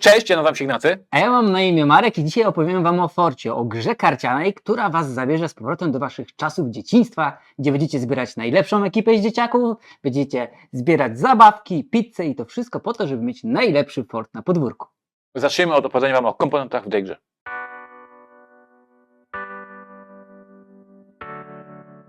Cześć, ja nazywam się Ignacy. A ja mam na imię Marek i dzisiaj opowiem Wam o Forcie, o grze karcianej, która Was zabierze z powrotem do Waszych czasów dzieciństwa, gdzie będziecie zbierać najlepszą ekipę z dzieciaków, będziecie zbierać zabawki, pizzę i to wszystko po to, żeby mieć najlepszy fort na podwórku. Zacznijmy od opowiadania Wam o komponentach w tej grze.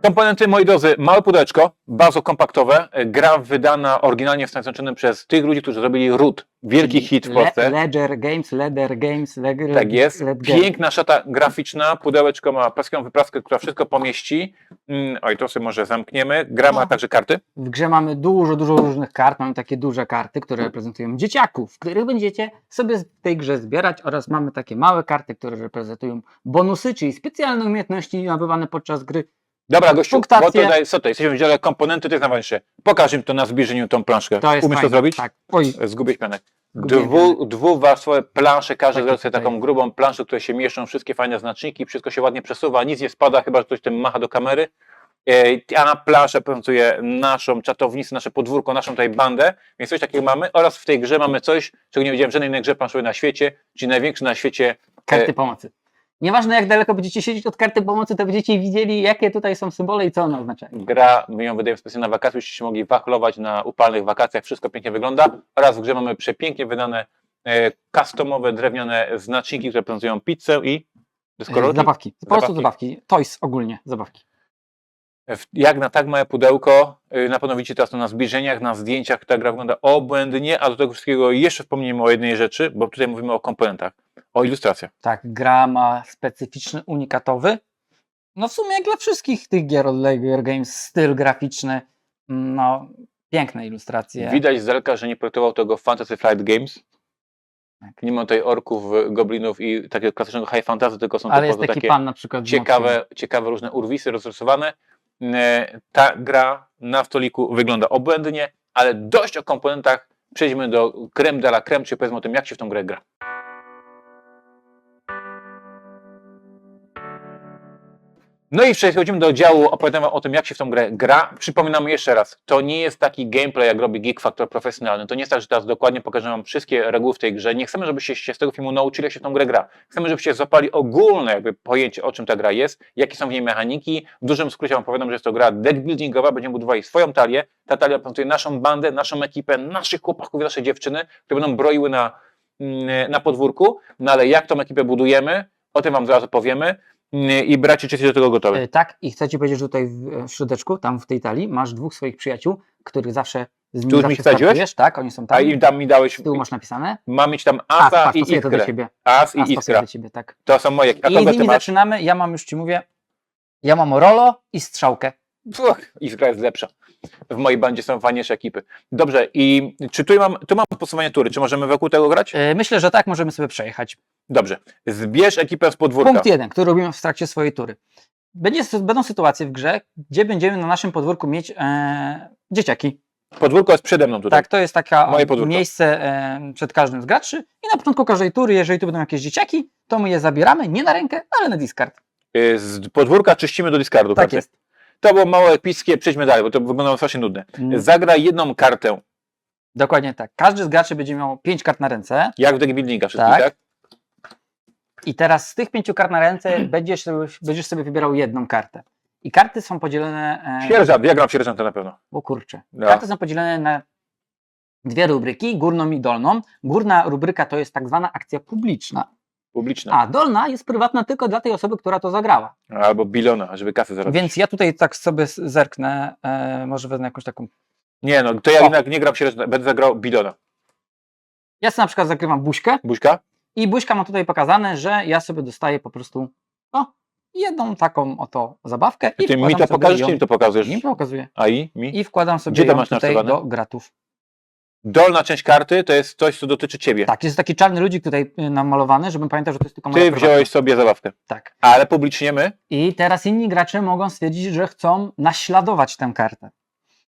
Komponenty, moi drodzy, małe pudełeczko, bardzo kompaktowe. Gra wydana oryginalnie w Stanach Zjednoczonych przez tych ludzi, którzy zrobili Root. Wielki hit w Le- Polsce. Ledger Games, Ledger Games, Ledger Tak jest. Piękna szata graficzna, pudełeczko ma plastickową wypraskę, która wszystko pomieści. Mm, Oj, to sobie może zamkniemy. Gra ma No. także karty. W grze mamy dużo, dużo różnych kart. Mamy takie duże karty, które reprezentują dzieciaków, których będziecie sobie w tej grze zbierać oraz mamy takie małe karty, które reprezentują bonusy, czyli specjalne umiejętności nabywane podczas gry. Dobra, gościu, bo tutaj, co to, jesteśmy w dziale komponenty, to jest najważniejsze. Pokaż im to na zbliżeniu, tą planszkę. To jest Umiesz to fajne. zrobić? Tak. Oj, Zgubię. Zgubiłem Dwu, dwuwarstwowe plansze, każdy Takie zrobi sobie tutaj. taką grubą planszę, w której się mieszczą wszystkie fajne znaczniki, wszystko się ładnie przesuwa, nic nie spada, chyba że ktoś tym macha do kamery. E, A plansza reprezentuje naszą czatownicę, nasze podwórko, naszą tutaj bandę, więc coś takiego mamy. Oraz w tej grze mamy coś, czego nie widziałem w żadnej innej grze planszowej na świecie, czyli największy na świecie karty E, pomocy. Nieważne jak daleko będziecie siedzieć od karty pomocy, to będziecie widzieli, jakie tutaj są symbole i co one oznaczają. gra. My ją wydajemy specjalnie na wakacje, byście się mogli wachlować na upalnych wakacjach, wszystko pięknie wygląda. Oraz w grze mamy przepięknie wydane e, customowe, drewniane znaczniki, które reprezentują pizzę i deskorolki. Zabawki. Po prostu Zabawki. zabawki. Toys ogólnie, zabawki. Jak na tak małe pudełko, y, na pewno widzicie teraz to na zbliżeniach, na zdjęciach, ta gra wygląda obłędnie, a do tego wszystkiego jeszcze wspomnimy o jednej rzeczy, bo tutaj mówimy o komponentach, o ilustracjach. Tak, gra ma specyficzny, unikatowy, no w sumie jak dla wszystkich tych gier od Lego Games, styl graficzny, no piękne ilustracje. Widać z daleka, że nie projektował tego Fantasy Flight Games. Tak. Nie ma tutaj orków, goblinów i takiego klasycznego high fantasy, tylko są Ale to jest taki takie pan na przykład. ciekawe, ciekawe różne urwisy rozrysowane. E, Ta gra na stoliku wygląda obłędnie, ale dość o komponentach. Przejdźmy do creme de la creme, czyli powiedzmy o tym, jak się w tą grę gra. No i przechodzimy do działu opowiadania o tym, jak się w tą grę gra. Przypominamy jeszcze raz, to nie jest taki gameplay, jak robi Geek Factor profesjonalny. To nie jest tak, że teraz dokładnie pokażę wam wszystkie reguły w tej grze. Nie chcemy, żebyście się z tego filmu nauczyli, jak się w tą grę gra. Chcemy, żebyście złapali ogólne jakby pojęcie, o czym ta gra jest, jakie są w niej mechaniki. W dużym skrócie wam powiadam, że jest to gra deck buildingowa, będziemy budowali swoją talię. Ta talia reprezentuje naszą bandę, naszą ekipę, naszych chłopaków i nasze dziewczyny, które będą broiły na, mm, na podwórku. No ale jak tą ekipę budujemy, o tym wam zaraz opowiemy. I bracie, czy jesteście do tego gotowi? E, Tak, i chcę ci powiedzieć, że tutaj w w środeczku, tam w tej talii, masz dwóch swoich przyjaciół, których zawsze z nimi już mi zawsze ich wsadziłeś? startujesz, tak, oni są A tam. im tam mi dałeś, Z tyłu masz napisane. mam mieć tam A, Asa patrz, i pasuje to do Iskrę. ciebie. As A, i pasuje Iskra. do ciebie, tak. To są moje. A I z ty nimi masz? zaczynamy, ja mam już ci mówię, ja mam Rolo i Strzałkę. Puch, Iskra jest lepsza. W mojej bandzie są fajniejsze ekipy. Dobrze, i czy tu mam, tu mam podsumowanie tury, czy możemy wokół tego grać? E, Myślę, że tak możemy sobie przejechać. Dobrze. Zbierz ekipę z podwórka. Punkt jeden, który robimy w trakcie swojej tury. Będzie, będą sytuacje w grze, gdzie będziemy na naszym podwórku mieć e, dzieciaki. Podwórko jest przede mną tutaj. Tak, to jest taka Moje o, podwórko. miejsce e, przed każdym z graczy i na początku każdej tury, jeżeli tu będą jakieś dzieciaki, to my je zabieramy nie na rękę, ale na discard. Y, Z podwórka czyścimy do discardu. Tak jest. To było małe epickie, przejdźmy dalej, bo to wyglądało strasznie nudne. Mm, Zagraj jedną kartę, Dokładnie tak. Każdy z graczy będzie miał pięć kart na ręce jak w deck buildinga wszystkich, Tak. tak? I teraz z tych pięciu kart na ręce będziesz, sobie- będziesz sobie wybierał jedną kartę. I karty są podzielone... E, Sierżant, ja gram w sierżanta na pewno. O kurczę. No. Karty są podzielone na dwie rubryki, górną i dolną. Górna rubryka to jest tak zwana akcja publiczna, Publiczna. a dolna jest prywatna tylko dla tej osoby, która to zagrała. Albo bilona, żeby kasę zarobić. Więc ja tutaj tak sobie zerknę, e, może wezmę jakąś taką... Nie no, to ja O. jednak nie gram w sierżanta, będę zagrał bilona. Ja sobie na przykład zagrywam buźkę Buźka? I buźka ma tutaj pokazane, że ja sobie dostaję po prostu o, jedną taką oto zabawkę i Ty mi to pokażesz, czy mi to pokazujesz? Mi pokazuje. A i? Mi? I wkładam sobie Gdzie to ją masz tutaj narysowane? do gratów. Dolna część karty to jest coś, co dotyczy ciebie. Tak, jest taki czarny ludzik tutaj y, namalowany, żebym pamiętał, że to jest tylko moja Ty prywatna. wziąłeś sobie zabawkę. Tak. Ale publicznie my? I teraz inni gracze mogą stwierdzić, że chcą naśladować tę kartę.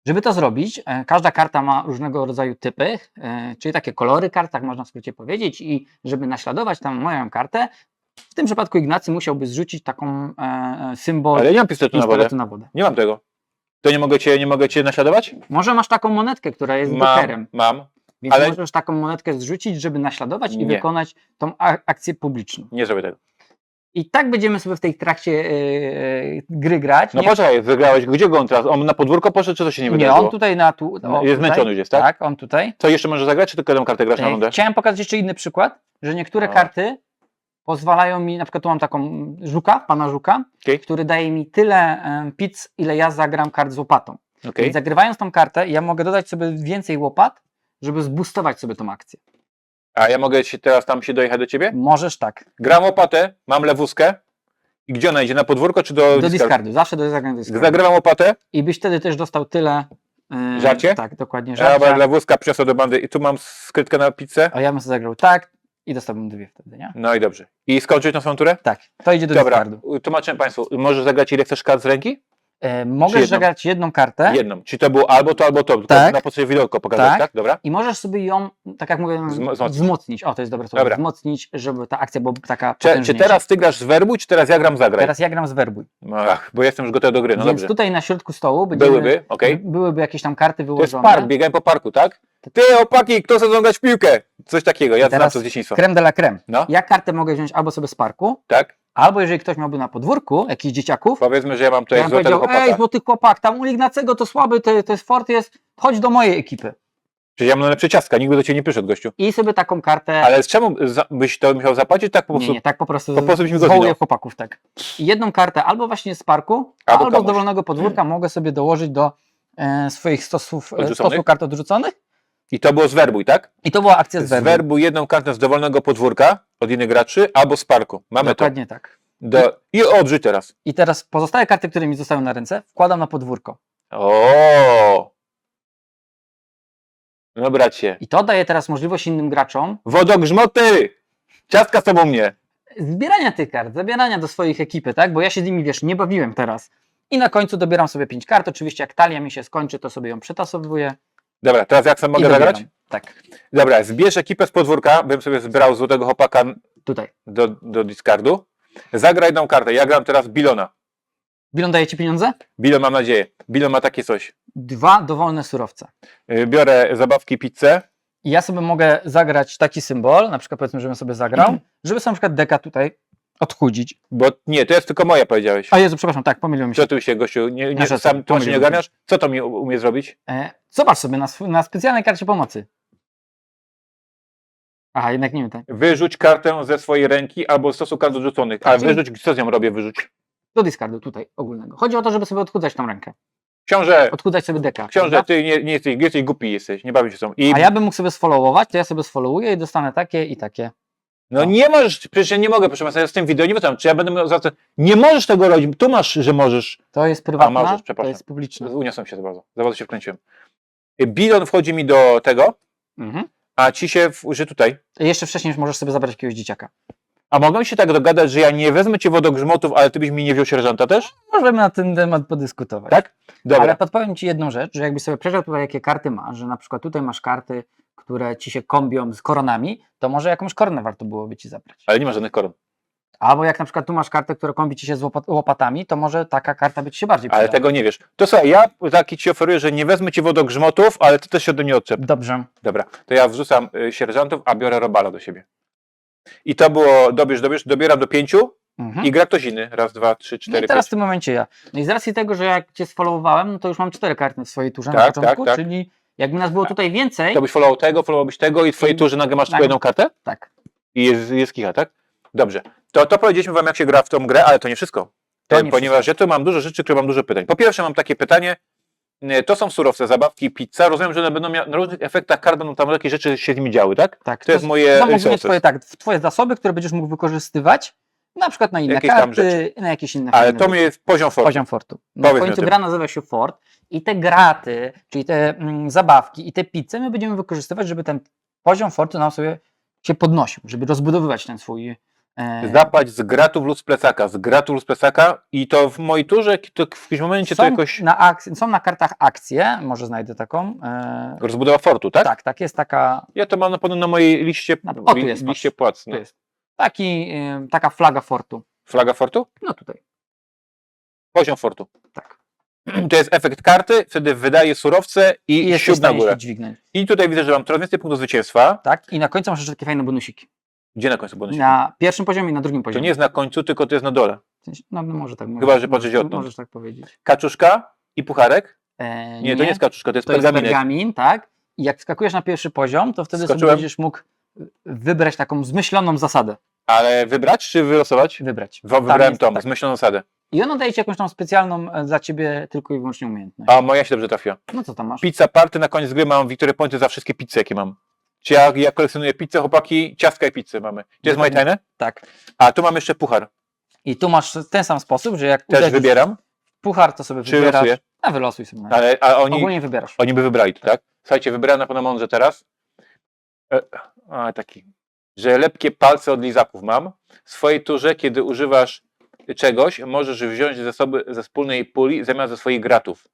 Żeby to zrobić, e, każda karta ma różnego rodzaju typy, e, czyli takie kolory kart, tak można w skrócie powiedzieć, i żeby naśladować tę moją kartę, w tym przypadku Ignacy musiałby zrzucić taką e, symbol Ale nie mam pistoletu na wodę. na wodę. Nie mam tego. To nie mogę cię, nie mogę cię naśladować? Może masz taką monetkę, która jest Mam, jokerem. mam. Więc Ale- możesz taką monetkę zrzucić, żeby naśladować i Nie. wykonać tą akcję publiczną. Nie zrobię tego. I tak będziemy sobie w tej trakcie e, gry grać. No Nie- poczekaj, wygrałeś. Gdzie go on teraz? On na podwórko poszedł, czy to się nie nie, wydarzyło? on tutaj na tu. O, jest tutaj. zmęczony już jest, tak? Tak, on tutaj. Co jeszcze może zagrać, czy tylko jedną kartę grasz na E, rundę? Chciałem pokazać jeszcze inny przykład, że niektóre karty pozwalają mi, na przykład tu mam taką żuka, pana żuka, Okej. który daje mi tyle pizz, ile ja zagram kart z łopatą. Okej. Więc zagrywając tą kartę, ja mogę dodać sobie więcej łopat, żeby zboostować sobie tą akcję. A ja mogę się teraz tam się dojechać do ciebie? Możesz tak. Gram łopatę, mam lewuskę. I gdzie ona idzie? Na podwórko, czy do, Do discardu? zawsze do zagrania discardu. Zagrywam łopatę, I byś wtedy też dostał tyle. e, Żarcie? Tak, dokładnie. ja Żarcia. lewuska przyniosła do bandy i tu mam skrytkę na pizzę. A ja bym sobie zagrał tak i dostałbym dwie wtedy, nie? No i dobrze. I skończyć na swoją turę? Tak, to idzie do Dobra, discardu. tłumaczę Państwu. Możesz zagrać ile chcesz kart z ręki? E, możesz jedną? zagrać jedną kartę Jedną. Czy to było albo to, albo to. Tylko Tak. na podstawie widełko pokazać, tak? Tak. Dobra? i możesz sobie ją, tak jak mówię, Wzmo- wzmocnić. wzmocnić. O, to jest dobre słowo. Dobra. Wzmocnić, żeby ta akcja była taka Czy, czy potężniejsza. teraz ty grasz z werbu, czy teraz ja gram zagraj? Teraz ja gram z werbuj. Ach, bo jestem już gotowy do gry, no Więc dobrze. tutaj na środku stołu będziemy, Byłyby, okej. byłyby jakieś tam karty To jest wyłożone. park, biegałem po parku, tak? Ty, opaki, kto chce w piłkę? Coś takiego, ja znam Teraz to z dzieciństwa. Creme de la creme. No, Ja kartę mogę wziąć albo sobie z parku, tak? albo jeżeli ktoś miałby na podwórku jakichś dzieciaków, Powiedzmy, że ja mam to tutaj ja bym złotego powiedział, ej, chłopaka. złoty chłopak, tam u Ignacego to słaby, to, to jest fort jest, chodź do mojej ekipy. Przecież ja mam najlepsze ciastka, nikt by do ciebie nie przyszedł, gościu. I sobie taką kartę... Ale z czemu za, byś to musiał zapłacić? Tak po Nie, prostu. nie, tak po prostu, po prostu byś mi zwołuję godzinał. chłopaków, tak. I jedną kartę albo właśnie z parku, Albo albo, z komuś. dowolnego podwórka mogę sobie dołożyć do e, swoich stosów, e, Odrzuconych? stosu kart odrzuconych. I to było z werbuj, tak? I to była akcja z Z werbu. werbu jedną kartę z dowolnego podwórka od innych graczy, albo z parku. Mamy Dokładnie tak. to. Do... I odrzuć teraz. I teraz pozostałe karty, które mi zostały na ręce, wkładam na podwórko. O. No bracie. I to daje teraz możliwość innym graczom Wodogrzmoty! Ciastka z tobą mnie. zbierania tych kart, zabierania do swoich ekipy, tak? Bo ja się z nimi, wiesz, nie bawiłem teraz. I na końcu dobieram sobie pięć kart. Oczywiście jak talia mi się skończy, to sobie ją przetasowuję. Dobra, teraz jak sam mogę dobieram. zagrać? Tak, Dobra, zbierz ekipę z podwórka, bym sobie zbrał złotego chłopaka tutaj. do, do discardu. Zagraj jedną kartę. Ja gram teraz Bilona. Bilon daje ci pieniądze? Bilon mam nadzieję. Bilon ma takie coś. Dwa dowolne surowce. Y, Biorę zabawki, pizzę. I ja sobie mogę zagrać taki symbol, na przykład powiedzmy, żebym sobie zagrał, Mhm. żeby sobie na przykład deka tutaj odchudzić. Bo nie, to jest tylko moja, powiedziałeś. A Jezu, przepraszam, tak, pomyliłem się. Co tu się, gościu, nie, nie, sam tu się nie pomyliłem ogarniasz? Co to mi u- umie zrobić? E, zobacz sobie na, sw- na specjalnej karcie pomocy. Aha, jednak nie wiem, tak. Wyrzuć kartę ze swojej ręki albo z stosu kart odrzuconych. A czyli- wyrzuć, co z nią robię, wyrzuć? Do discardu tutaj ogólnego. Chodzi o to, żeby sobie odchudzać tą rękę. Książę, Odchudzać sobie deka. książę, prawda? ty nie, nie jesteś, jesteś głupi jesteś, nie bawisz się z tą. I, A ja bym mógł sobie sfollowować, to ja sobie sfollowuję i dostanę takie i takie. No o. nie możesz, przecież ja nie mogę, proszę Państwa, ja z tym wideo nie wiem, czy ja będę miał za to, nie możesz tego robić, tu masz, że możesz. To jest prywatna, możesz, to przepraszam. jest publiczne. Uniosłem się za bardzo, za bardzo się wkręciłem. Y, Bilon wchodzi mi do tego, Mhm. a ci się, w- że tutaj. Jeszcze wcześniej już możesz sobie zabrać jakiegoś dzieciaka. A mogą się tak dogadać, że ja nie wezmę cię wodogrzmotów, ale ty byś mi nie wziął sierżanta też? Możemy na ten temat podyskutować. Tak? Dobra. Ale podpowiem Ci jedną rzecz, że jakbyś sobie przejrzał tutaj, jakie karty masz, że na przykład tutaj masz karty, które Ci się kombią z koronami, to może jakąś koronę warto byłoby Ci zabrać. Ale nie ma żadnych koron. Albo jak na przykład tu masz kartę, która kombi Ci się z łopat- łopatami, to może taka karta by Ci się bardziej Ale tego nie wiesz. To słuchaj, ja taki ci oferuję, że nie wezmę ci wodogrzmotów, ale ty też się ode mnie odczep. Dobrze. Dobra, to ja wrzucam y, sierżantów, a biorę robala do siebie. I to było, dobierz, dobierz, dobieram do pięciu Mhm. i gra ktoś inny. Raz, dwa, trzy, No cztery, i teraz w pięć. tym momencie ja. No i z racji tego, że jak Cię sfollowowałem, no to już mam cztery karty w swojej turze na Tak, początku, tak, tak. czyli jakby nas było tutaj więcej, To byś followował tego, followowałbyś tego i w twojej turze nagle masz tylko tak. jedną kartę? tak. I jest, jest kicha, tak? Dobrze. To, to powiedzieliśmy wam, jak się gra w tą grę, ale to nie wszystko. To E, nie Ponieważ ja tu mam dużo rzeczy, które mam dużo pytań. Po pierwsze mam takie pytanie, e, to są surowce, zabawki, pizza. Rozumiem, że one będą miały, na różnych efektach kart będą tam jakieś rzeczy się z nimi działy, tak? tak. To jest moje To być resources. twoje, tak, twoje zasoby, które będziesz mógł wykorzystywać na przykład na inne Jakieś karty, na jakieś inne Ale to mi jest poziom fortu. poziom fortu. Na Powiedz mi o końcu gra nazywa się Fort i te graty, czyli te mm, zabawki i te pizze my będziemy wykorzystywać, żeby ten poziom fortu nam sobie się podnosił, żeby rozbudowywać ten swój e, z gratów lub z plecaka, z gratów lub z plecaka i to w mojej turze, to w jakimś momencie to są, jakoś na akc- są na kartach akcje, może znajdę taką. E, rozbudowa fortu, tak? tak, tak, jest taka, Ja to mam na pewno na mojej liście, Na- o, tu li, jest, liście płac. tu No. jest, taki, e, taka flaga fortu. Flaga fortu? No tutaj, Poziom fortu. tak. to jest efekt karty, wtedy wydaje surowce i, I w siód na stanie górę. się dźwignąć. I tutaj widzę, że mam coraz więcej punktów zwycięstwa. Tak? I na końcu masz jeszcze takie fajne bonusiki. Gdzie na końcu bonus? Na pierwszym poziomie i na drugim To poziomie. nie jest na końcu, tylko to jest na dole. W sensie, No, no może tak. Chyba, że patrzeć możesz- odtąd. Możesz tak powiedzieć. Kaczuszka i pucharek? E, Nie, to nie jest kaczuszka, to jest To jest pergaminek. pergamin, tak? I jak wskakujesz na pierwszy poziom, to wtedy sobie będziesz mógł wybrać taką zmyśloną zasadę. Ale wybrać czy wylosować? Wybrać. Wo- Tam Wybrałem jest- tą, tak. zmyśloną zasadę. I ona daje ci jakąś tam specjalną e, dla ciebie tylko i wyłącznie umiejętność. A moja się dobrze trafiła. No co tam masz? Pizza party na koniec gry mam Victory Pointy za wszystkie pizze, jakie mam. Czy ja, ja kolekcjonuję pizzę, chłopaki, ciastka i pizzę mamy. Gdzie jest moje Dokładnie. tajne? Tak. A, tu mam jeszcze puchar. I tu masz ten sam sposób, że jak Też uderzysz wybieram, puchar, to sobie czy wybierasz. losuję. A wylosuj sobie. Ale, a oni, Ogólnie wybierasz. oni by wybrali to, tak? Słuchajcie, wybrałem na pewno mądrze teraz. E, a, taki. Że lepkie palce od lizaków mam. W swojej turze, kiedy używasz czegoś, możesz wziąć ze, sobie, ze wspólnej puli zamiast ze swoich gratów.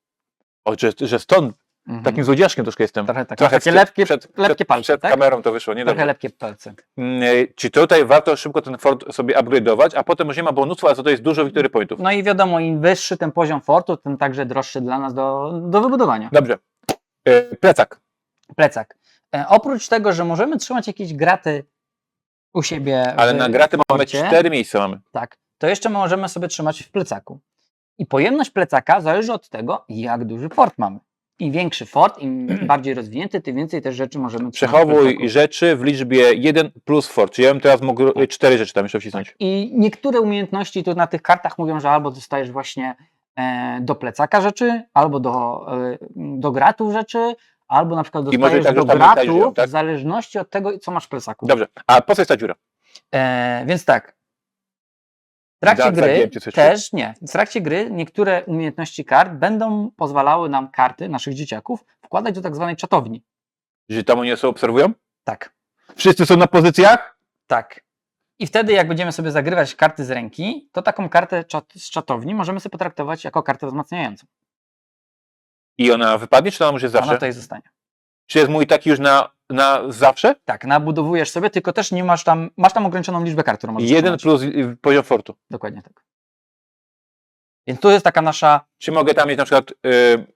O, że, że stąd Mhm. takim złodziaszkiem troszkę jestem. Trochę tak. Trochę takie przed- lepkie, przed, lepkie palce, przed tak? kamerą to wyszło, nie Trochę dobrze. lepkie palce. Mm, e, Czy tutaj warto szybko ten fort sobie upgrade'ować, a potem już nie ma bonusu, a to jest dużo Victory Pointów. No i wiadomo, im wyższy ten poziom fortu, tym także droższy dla nas do, do wybudowania. Dobrze. E, Plecak. Plecak. E, oprócz tego, że możemy trzymać jakieś graty u siebie. Ale w na graty mamy cztery miejsca mamy. Tak, to jeszcze możemy sobie trzymać w plecaku. I pojemność plecaka zależy od tego, jak duży fort mamy. Im większy fort, im bardziej rozwinięty, tym więcej też rzeczy możemy w Przechowuj plecaku. rzeczy w liczbie 1 plus fort. Czyli ja bym teraz mógł e, cztery rzeczy tam jeszcze wcisnąć. I niektóre umiejętności tu na tych kartach mówią, że albo dostajesz właśnie e, do plecaka rzeczy, albo do, e, do gratów rzeczy, albo na przykład dostajesz tak, do gratów ją, tak? w zależności od tego, co masz w plecaku. Dobrze. A po co jest ta dziura? E, więc tak. W trakcie gry też nie. W trakcie gry niektóre umiejętności kart będą pozwalały nam karty naszych dzieciaków wkładać do tak zwanej czatowni. Że tam oni sobie obserwują? Tak. Wszyscy są na pozycjach? Tak. I wtedy, jak będziemy sobie zagrywać karty z ręki, to taką kartę czat, z czatowni możemy sobie potraktować jako kartę wzmacniającą. I ona wypadnie, czy ona jest zawsze? Ona tutaj zostanie. Czy jest mój taki już na, na zawsze? Tak, nabudowujesz sobie, tylko też nie masz tam, masz tam ograniczoną liczbę kart, którą możesz Jeden plus y, poziom fortu. Dokładnie tak. Więc tu jest taka nasza, Czy mogę tam mieć na przykład... y,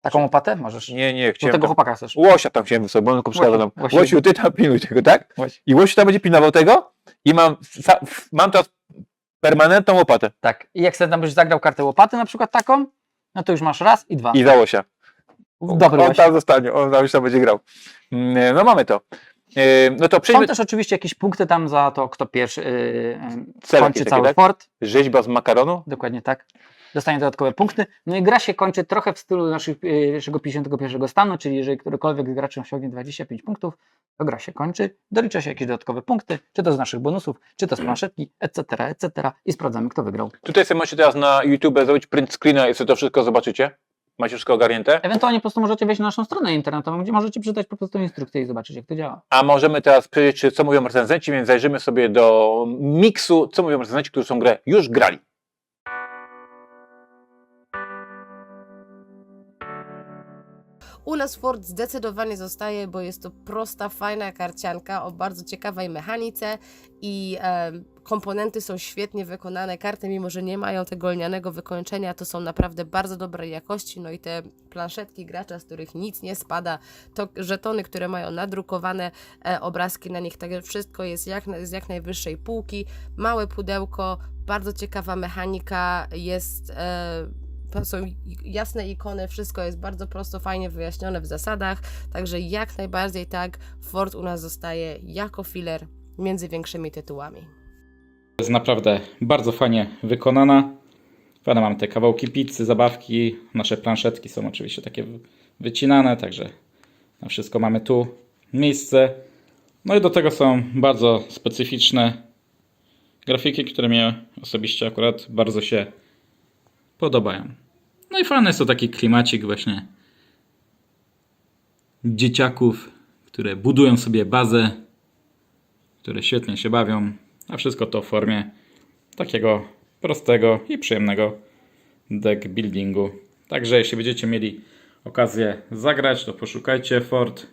taką opatę możesz. nie, nie, Do chciałem... tego Tam, chłopaka chcesz. łosia tam chciałem wysłać, bo on tylko przeszkadza nam. Łosiu. Łosiu, ty tam pilnuj tego, tak? Łoś. I Łosiu tam będzie pilnował tego i mam, sa, mam teraz permanentną łopatę. Tak. I jak sobie tam byś zagrał kartę łopaty na przykład taką, no to już masz raz i dwa. I za Łosia. Dobry on łoś. tam zostanie, on tam już tam będzie grał. Mm, No mamy to. E, No to Są przejdźmy. też oczywiście jakieś punkty tam za to, kto pierwszy yy, kończy cały tak? fort. Rzeźba z makaronu. Dokładnie tak. Dostanie dodatkowe punkty. No i gra się kończy trochę w stylu naszych, yy, naszego 51 stanu, czyli jeżeli którykolwiek z graczy osiągnie 25 punktów, to gra się kończy, dolicza się jakieś dodatkowe punkty, czy to z naszych bonusów, czy to z planszetki, etc., etc. i sprawdzamy, kto wygrał. Tutaj sobie możecie teraz na YouTube zrobić print screena i sobie to wszystko zobaczycie. Macie wszystko ogarnięte. Ewentualnie po prostu możecie wejść na naszą stronę internetową, gdzie możecie przeczytać po prostu instrukcję i zobaczyć, jak to działa. A możemy teraz przejrzeć, czy co mówią recenzenci, więc zajrzymy sobie do miksu, co mówią recenzenci, którzy tą grę już grali. U nas Ford zdecydowanie zostaje, bo jest to prosta, fajna karcianka o bardzo ciekawej mechanice i em, komponenty są świetnie wykonane. Karty, mimo że nie mają tego lnianego wykończenia, to są naprawdę bardzo dobrej jakości. No i te planszetki gracza, z których nic nie spada, to żetony, które mają nadrukowane e, obrazki na nich, także wszystko jest jak, z jak najwyższej półki. Małe pudełko, bardzo ciekawa mechanika, jest. E, są jasne ikony, wszystko jest bardzo prosto, fajnie wyjaśnione w zasadach, także jak najbardziej tak, Ford u nas zostaje jako filler między większymi tytułami. jest naprawdę bardzo fajnie wykonana. Fajne mamy te kawałki pizzy, zabawki. Nasze planszetki są oczywiście takie wy- wycinane, także na wszystko mamy tu miejsce. No i do tego są bardzo specyficzne grafiki, które mnie osobiście akurat bardzo się podobają. No i fajny jest to taki klimacik właśnie dzieciaków, które budują sobie bazę, które świetnie się bawią, a wszystko to w formie takiego prostego i przyjemnego deck buildingu. Także jeśli będziecie mieli okazję zagrać, to poszukajcie Fort.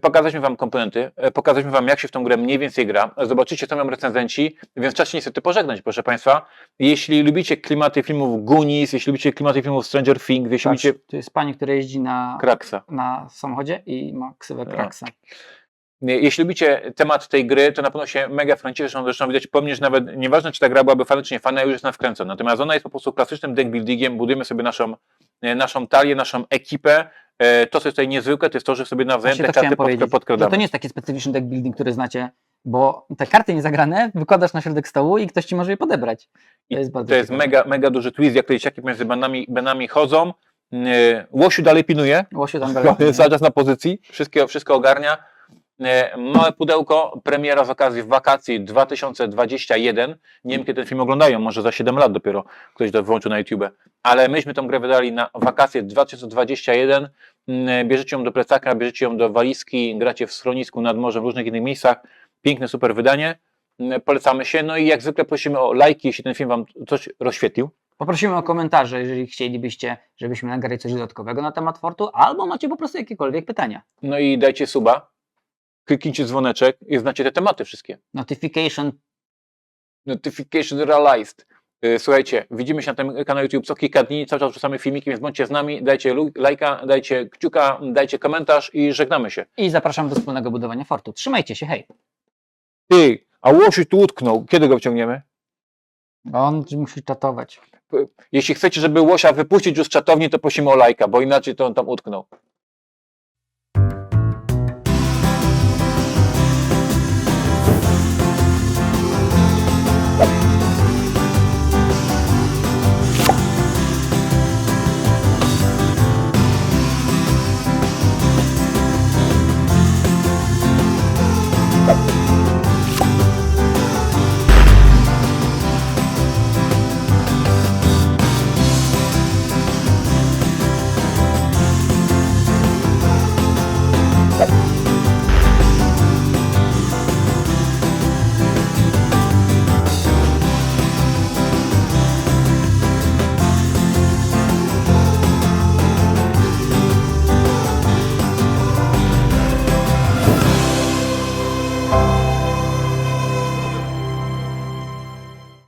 Pokazaliśmy Wam komponenty, e, pokazaliśmy Wam, jak się w tą grę mniej więcej gra. Zobaczycie, co mają recenzenci, więc czas się niestety pożegnać, proszę Państwa. Jeśli lubicie klimaty filmów Goonies, jeśli lubicie klimaty filmów Stranger Things, jeśli Patrz, lubicie tu jest pani, która jeździ na, Kraksa. na samochodzie i ma ksywę Tak. Kraksa. Jeśli lubicie temat tej gry, to na pewno się mega wkręcicie. Zresztą, zresztą widać po mnie, że nawet nieważne, czy ta gra byłaby fajna, czy nie fajna, już jest na wkręcona. Natomiast ona jest po prostu klasycznym deck buildingiem. Budujemy sobie naszą, e, naszą talię, naszą ekipę. E, To, co jest tutaj niezwykłe, to jest to, że sobie nawzajem te karty że podkradamy. to nie jest taki specyficzny deck building, który znacie, bo te karty niezagrane wykładasz na środek stołu i ktoś ci może je podebrać. To jest to jest mega, mega duży twist, jak te dzieciaki między banami, banami chodzą. E, Łosiu dalej pilnuje, Łosiu tam jest galopuje. cały czas na pozycji, wszystko, wszystko ogarnia. E, Małe pudełko, premiera z okazji wakacji 2021. Nie wiem, kiedy ten film oglądają, może za 7 lat dopiero ktoś to włączył na YouTube. Ale myśmy tą grę wydali na wakacje 2021. Mm, Bierzecie ją do plecaka, bierzecie ją do walizki, gracie w schronisku, nad morzem, w różnych innych miejscach. Piękne, super wydanie. Mm, Polecamy się. No i jak zwykle prosimy o lajki, jeśli ten film Wam coś rozświetlił. Poprosimy o komentarze, jeżeli chcielibyście, żebyśmy nagrali coś dodatkowego na temat Fortu, albo macie po prostu jakiekolwiek pytania. No i dajcie suba, kliknijcie dzwoneczek i znacie te tematy wszystkie. Notification Notification realized. Y, Słuchajcie, widzimy się na tym kanale YouTube co kilka dni, cały czas wrzucamy filmiki, więc bądźcie z nami, dajcie lajka, dajcie kciuka, dajcie komentarz i żegnamy się. i zapraszam do wspólnego budowania Fortu. Trzymajcie się, hej! Ty, a Łosiu tu utknął, kiedy go wciągniemy? On musi czatować. Jeśli chcecie, żeby Łosia wypuścić już z czatowni, to prosimy o lajka, bo inaczej to on tam utknął.